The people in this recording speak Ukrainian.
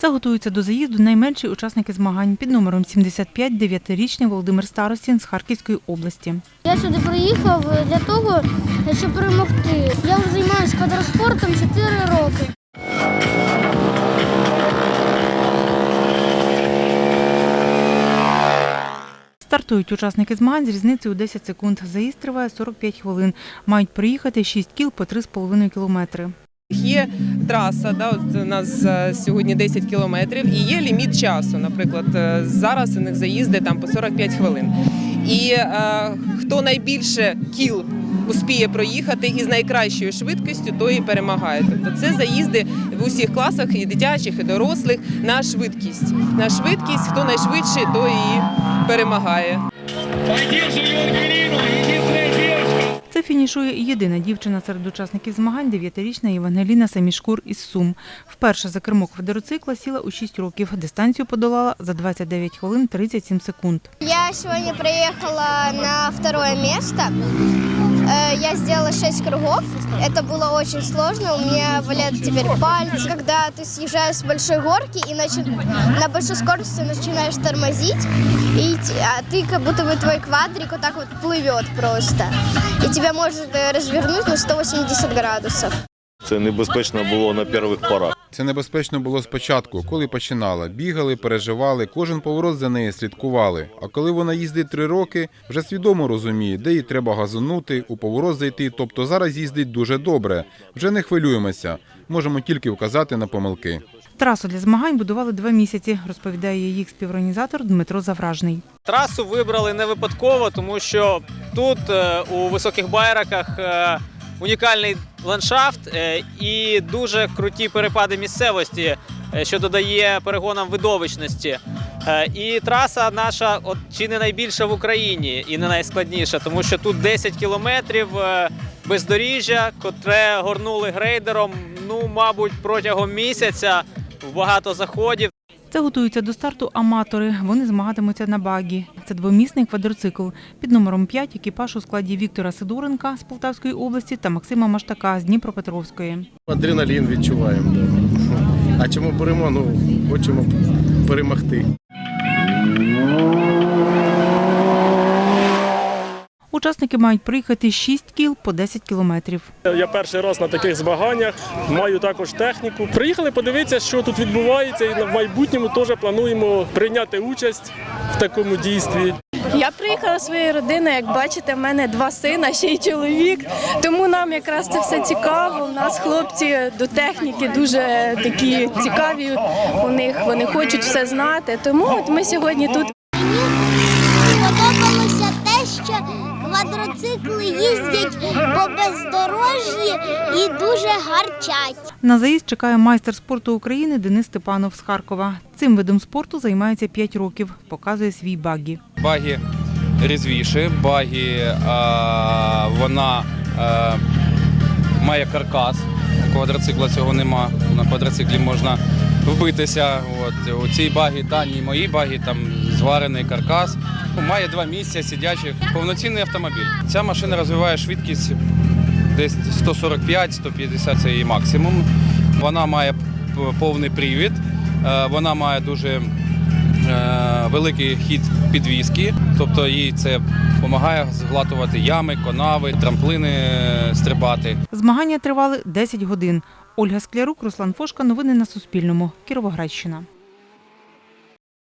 Це готуються до заїзду найменші учасники змагань під номером 75 9-річний Володимир Старостін з Харківської області. Я сюди приїхав для того, щоб перемогти. Я вже займаюся квадроспортом 4 роки. Стартують учасники змагань з різницею у 10 секунд. Заїзд триває 45 хвилин. Мають проїхати 6 кіл по 3,5 кілометри. Є траса, да, от у нас е, сьогодні 10 кілометрів, і є ліміт часу. Наприклад, е, зараз у них заїзди там по 45 хвилин. І е, хто найбільше кіл успіє проїхати із найкращою швидкістю, той і перемагає. Тобто це заїзди в усіх класах, і дитячих, і дорослих на швидкість. На швидкість, хто найшвидший, той і перемагає. Девушка. Це фінішує єдина дівчина серед учасників змагань 9-річна Євангеліна Самішкур із Сум. Вперше за кермо квадроцикла сіла у 6 років. Дистанцію подолала за 29 хвилин 37 секунд. Я сьогодні приїхала на второе место. Э, Я сделала 6 кругов. Это было очень сложно. У меня болят теперь пальцы. Когда ты съезжаешь с большой горки и начи- на большой скорости начинаешь тормозить, и т- а ты как будто бы твой квадрик вот так вот плывет просто. И тебя может э, развернуть на 180 градусов. Це небезпечно було на перших порах. Це небезпечно було спочатку, коли починала. Бігали, переживали, кожен поворот за нею слідкували. А коли вона їздить три роки, вже свідомо розуміє, де їй треба газонути, у поворот зайти. Тобто зараз їздить дуже добре. Вже не хвилюємося. Можемо тільки вказати на помилки. Трасу для змагань будували два місяці, розповідає їх співорганізатор Дмитро Завражний. Трасу вибрали не випадково, тому що тут е, у високих байраках е, унікальний ландшафт е, і дуже круті перепади місцевості, е, що додає перегонам видовищності. Е, І траса наша от чи не найбільша в Україні і не найскладніша, тому що тут 10 кілометрів бездоріжжя, котре горнули грейдером, ну, мабуть, протягом місяця в багато заходів. Це готуються до старту аматори. Вони змагатимуться на багі. Це двомісний квадроцикл. Під номером 5 екіпаж у складі Віктора Сидоренка з Полтавської області та Максима Маштака з Дніпропетровської. Адреналін відчуваємо. А чому беремо? Ну, хочемо перемогти. Учасники мають проїхати 6 кіл по 10 кілометрів. Я перший раз на таких змаганнях, маю також техніку. Приїхали подивитися, що тут відбувається, і в майбутньому теж плануємо прийняти участь в такому дійстві. Я приїхала своєю родиною. Як бачите, в мене два сина, ще й чоловік. Тому нам якраз це все цікаво. У нас хлопці до техніки дуже такі цікаві. У них вони хочуть все знати. Тому от ми сьогодні тут. Квадроцикли їздять по бездорожжі і дуже гарчать. На заїзд чекає майстер спорту України Денис Степанов з Харкова. Цим видом спорту займається 5 років. Показує свій багі. Багі різвіші, багі а, вона а, має каркас. У квадроцикла цього нема. На квадроциклі можна вбитися. От у цій багі дані мої багі там зварений каркас. Має два місця сидячих. Повноцінний автомобіль. Ця машина розвиває швидкість десь 145-150 це її максимум. Вона має повний привід, е, вона має дуже е, великий хід підвіски, тобто їй це допомагає зглатувати ями, конави, трамплини е, стрибати. Змагання тривали 10 годин. Ольга Склярук, Руслан Фошка. Новини на Суспільному. Кіровоградщина.